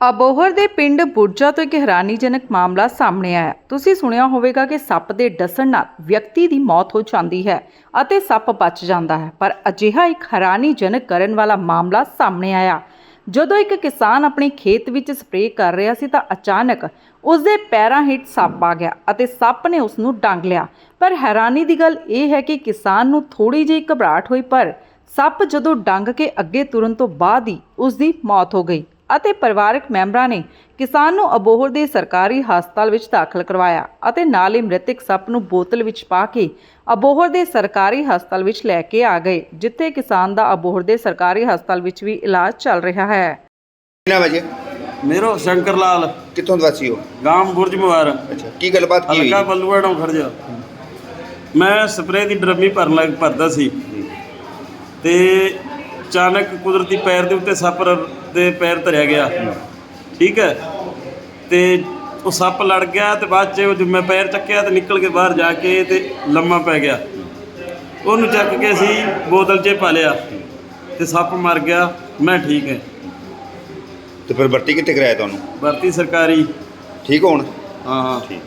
ਅਬੋਹਰ ਦੇ ਪਿੰਡ ਬੁਰਜਾ ਤੋਂ ਇੱਕ ਹੈਰਾਨੀਜਨਕ ਮਾਮਲਾ ਸਾਹਮਣੇ ਆਇਆ। ਤੁਸੀਂ ਸੁਣਿਆ ਹੋਵੇਗਾ ਕਿ ਸੱਪ ਦੇ ਡਸਣ ਨਾਲ ਵਿਅਕਤੀ ਦੀ ਮੌਤ ਹੋ ਜਾਂਦੀ ਹੈ ਅਤੇ ਸੱਪ ਬਚ ਜਾਂਦਾ ਹੈ, ਪਰ ਅਜਿਹਾ ਇੱਕ ਹੈਰਾਨੀਜਨਕ ਕਰਨ ਵਾਲਾ ਮਾਮਲਾ ਸਾਹਮਣੇ ਆਇਆ। ਜਦੋਂ ਇੱਕ ਕਿਸਾਨ ਆਪਣੇ ਖੇਤ ਵਿੱਚ ਸਪਰੇਅ ਕਰ ਰਿਹਾ ਸੀ ਤਾਂ ਅਚਾਨਕ ਉਸ ਦੇ ਪੈਰਾਂ ਹੇਠ ਸੱਪ ਆ ਗਿਆ ਅਤੇ ਸੱਪ ਨੇ ਉਸ ਨੂੰ ਡੰਗ ਲਿਆ। ਪਰ ਹੈਰਾਨੀ ਦੀ ਗੱਲ ਇਹ ਹੈ ਕਿ ਕਿਸਾਨ ਨੂੰ ਥੋੜੀ ਜਿਹੀ ਘਬਰਾਹਟ ਹੋਈ, ਪਰ ਸੱਪ ਜਦੋਂ ਡੰਗ ਕੇ ਅੱਗੇ ਤੁਰਨ ਤੋਂ ਬਾਅਦ ਹੀ ਉਸ ਦੀ ਮੌਤ ਹੋ ਗਈ। ਅਤੇ ਪਰਿਵਾਰਕ ਮੈਂਬਰਾਂ ਨੇ ਕਿਸਾਨ ਨੂੰ ਅਬੋਹਰ ਦੇ ਸਰਕਾਰੀ ਹਸਪਤਾਲ ਵਿੱਚ ਦਾਖਲ ਕਰਵਾਇਆ ਅਤੇ ਨਾਲ ਹੀ ਮ੍ਰਿਤਕ ਸੱਪ ਨੂੰ ਬੋਤਲ ਵਿੱਚ ਪਾ ਕੇ ਅਬੋਹਰ ਦੇ ਸਰਕਾਰੀ ਹਸਪਤਾਲ ਵਿੱਚ ਲੈ ਕੇ ਆ ਗਏ ਜਿੱਥੇ ਕਿਸਾਨ ਦਾ ਅਬੋਹਰ ਦੇ ਸਰਕਾਰੀ ਹਸਪਤਾਲ ਵਿੱਚ ਵੀ ਇਲਾਜ ਚੱਲ ਰਿਹਾ ਹੈ। ਕਿੰਨਾ ਵਜੇ? ਮੇਰੋ ਸ਼ੰਕਰ ਲਾਲ। ਕਿੱਥੋਂ ਦੇ ਵਾਸੀ ਹੋ? ਗਾਮ ਬੁਰਜ ਮੁਬਾਰ ਅੱਛਾ ਕੀ ਗੱਲਬਾਤ ਕੀ ਹਲਕਾ ਹੋਈ ਬੱਲੂਆੜੋਂ ਖਰਜਾ ਮੈਂ ਸਪਰੇਅ ਦੀ ਡਰਮੀ ਭਰਨ ਲੱਗ ਭਰਦਾ ਸੀ। ਤੇ ਅਚਾਨਕ ਕੁਦਰਤੀ ਪੈਰ ਦੇ ਉੱਤੇ ਸੱਪ ਰ- ਦੇ ਪੈਰ ਧਰਿਆ ਗਿਆ। ਠੀਕ ਹੈ? ਤੇ ਉਹ ਸੱਪ ਲੜ ਗਿਆ ਤੇ ਬਾਅਦ ਚ ਉਹ ਮੈਂ ਪੈਰ ਚੱਕਿਆ ਤੇ ਨਿਕਲ ਕੇ ਬਾਹਰ ਜਾ ਕੇ ਤੇ ਲੰਮਾ ਪੈ ਗਿਆ। ਉਹਨੂੰ ਚੱਕ ਕੇ ਅਸੀਂ ਬੋਤਲ 'ਚ ਪਾ ਲਿਆ ਤੇ ਸੱਪ ਮਰ ਗਿਆ। ਮੈਂ ਠੀਕ ਹੈ। ਤੇ ਫਿਰ ਭਰਤੀ ਕਿੱਥੇ ਕਰਾਇਆ ਤੁਹਾਨੂੰ? ਭਰਤੀ ਸਰਕਾਰੀ। ਠੀਕ ਹੋਣ? ਹਾਂ ਹਾਂ। ਠੀਕ।